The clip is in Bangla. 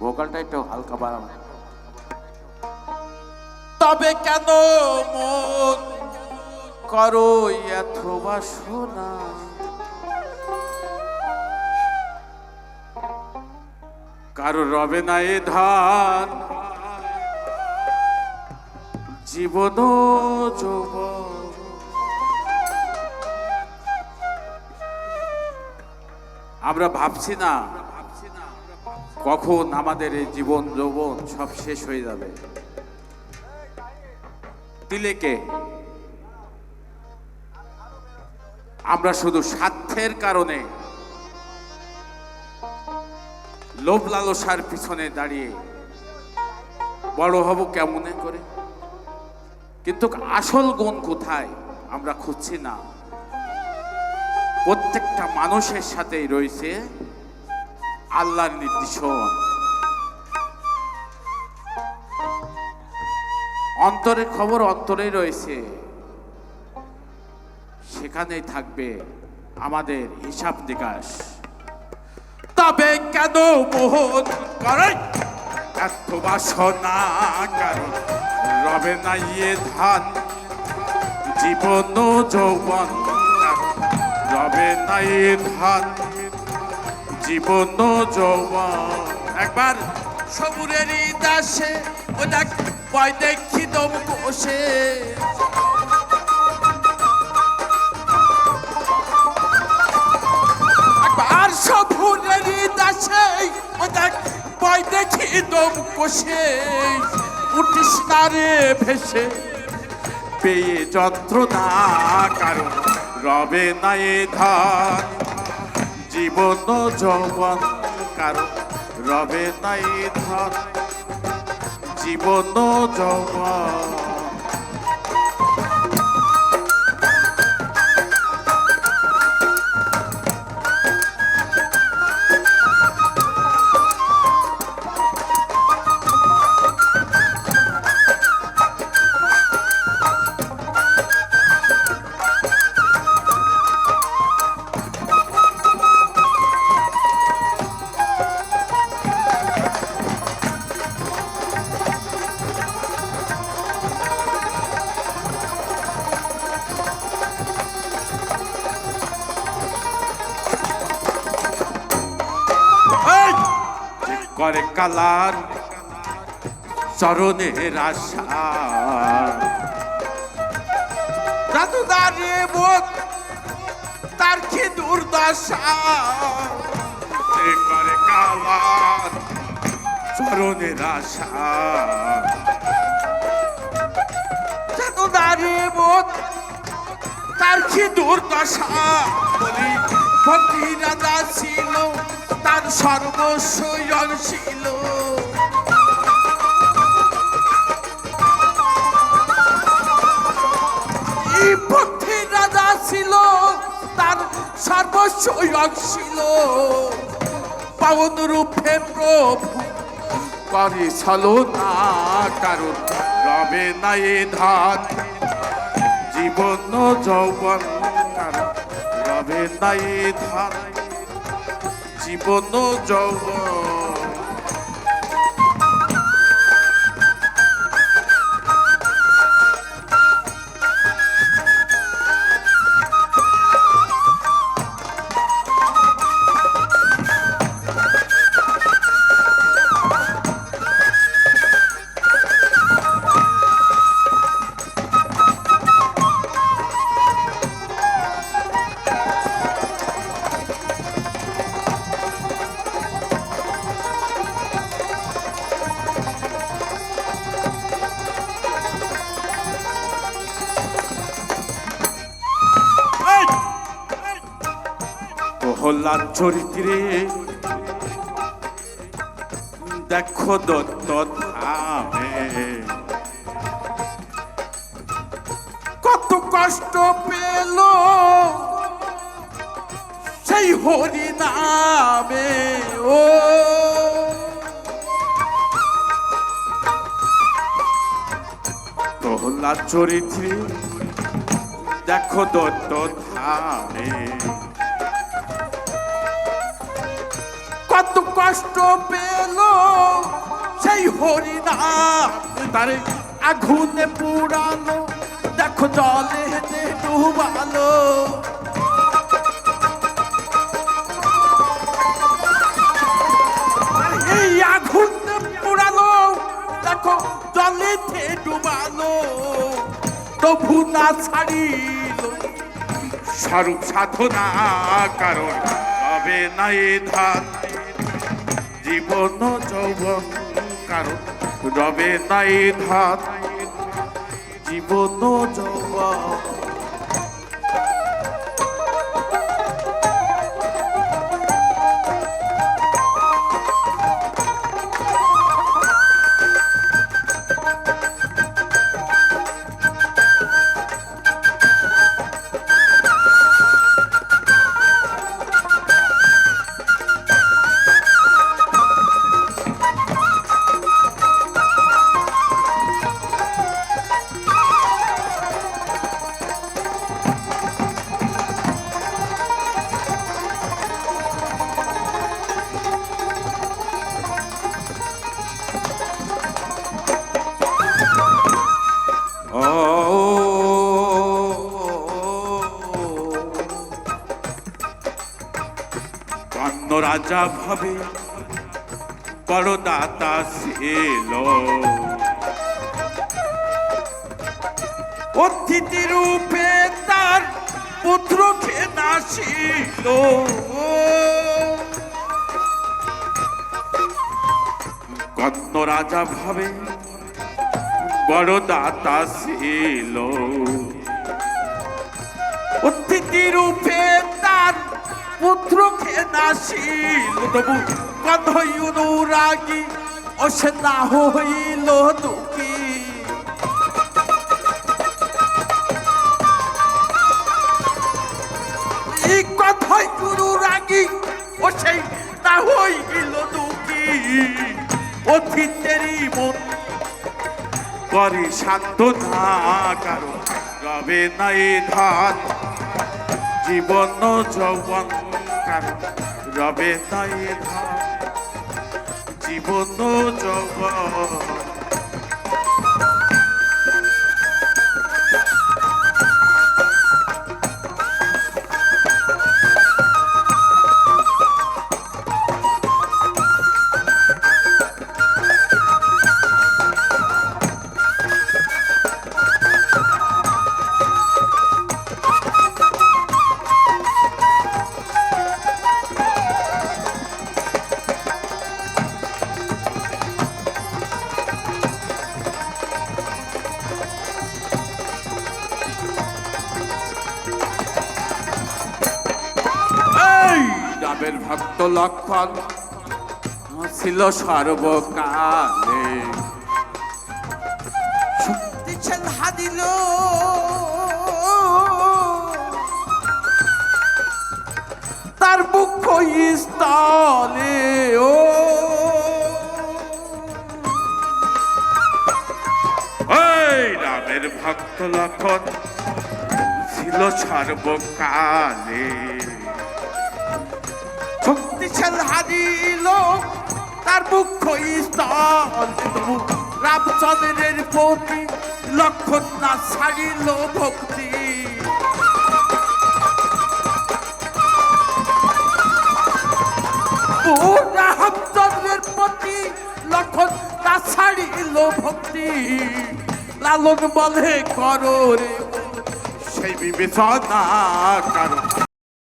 ভোকালটা একটু হালকা বাড়াবো তবে কেন মন করো এত বাসনা কারও রবে না এ ধান। জীবন যুব আমরা ভাবছি না কখন আমাদের এই জীবন যৌবন সব শেষ হয়ে যাবে? তিলেকে, আমরা শুধু স্বার্থের কারণে লোভ লালসার পিছনে দাঁড়িয়ে বড় হব কেমনে করে? কিন্তু আসল গুণ কোথায় আমরা খুঁজছি না। প্রত্যেকটা মানুষের সাথেই রয়েছে আল্লাহর নির্দেশন অন্তরের খবর অন্তরেই রয়েছে। সেখানেই থাকবে আমাদের হিসাব নিকাশ। তবে কেন মোহন করে? এত বাসনা কারণ রবে না ইয়ে ধান। জীবন যৌবন রবে না ইয়ে ধান। জীবন যৌবন একবার সবুরেরই দাসে, ও দেখ, ভয় দেখি দম কোষে আর সবুরেরই দাসে, ও দেখ, ভয় দেখি দম কোষে উঠিস না ভেসে, পেয়ে যন্ত্রণা কারণ রবে না এ ধান। জীবন যৌবন কারণ রবে তাই ধর জীবন যৌবন করে কালার চরণের আশা জাদু দাঁড়িয়ে বোধ তার কি দুর্দশা? করে কালার চরণের আশা জাদু দাঁড়িয়ে বোধ তার কি দুর্দশা? ভক্তি রাজা ছিল, তার সর্বস্বই ছিল। রাজা ছিল, তার সর্বস্বই ছিল। পাবন রূপে প্রভু করে ছলনা কারণ রবে না এ ধান। জীবন, যৌবন রবে না এ ধান জীবন যৌবন প্রহ্লাদ চরিত্রে। দেখো দত্ত কত কষ্ট পেল সেই হরি নামে ও প্রহ্লাদ চরিত্রে, দেখো দত্ত ধামে। কত কষ্ট পেল। সেই হরিনাম তারে আগুনে পুরানো দেখো জলে হেঁটে ডুবালো। এই আগুন দেখো জলেতে ডুবালো। তবু না ছাড়িল। স্বরূপ সাধনা কারণ রবে নাই ধান। জীবন যৌবন কারণ রবে নাই ধাত। জীবন যৌবন। রাজা ভাবে বড় দাতা ছিল অতিথি রূপে তার পুত্র খেদাসিল কন্ন রাজা ভাবে বড় দাতা ছিল খেদাসিল তবু কধই অনুরাগী ও সে না হইল দুঃখী। কথাই গুরু রাগি ও সেই না হইল দুঃখী। অতীতেরই মন করে শান্ত না, কারণ রবে নাই ধান। জীবন যৌবন কারণ রবে তাই জীবন যৌবন রামের ভক্ত লক্ষণ। ছিল সর্বকালে। হাদিল তার মুখ্য স্থলে ও। রামের ভক্ত লক্ষণ। ছিল সর্বকালে। শক্তিছেন হারিল, তার মুখ্য স্থল। রামচন্দ্রের প্রতি লক্ষণ না ছাড়িল ভক্তি। রামচন্দ্রের প্রতি লক্ষণ না ছাড়িল ভক্তি। লালন বলে করো রে, সেই বিবেচনা কারণ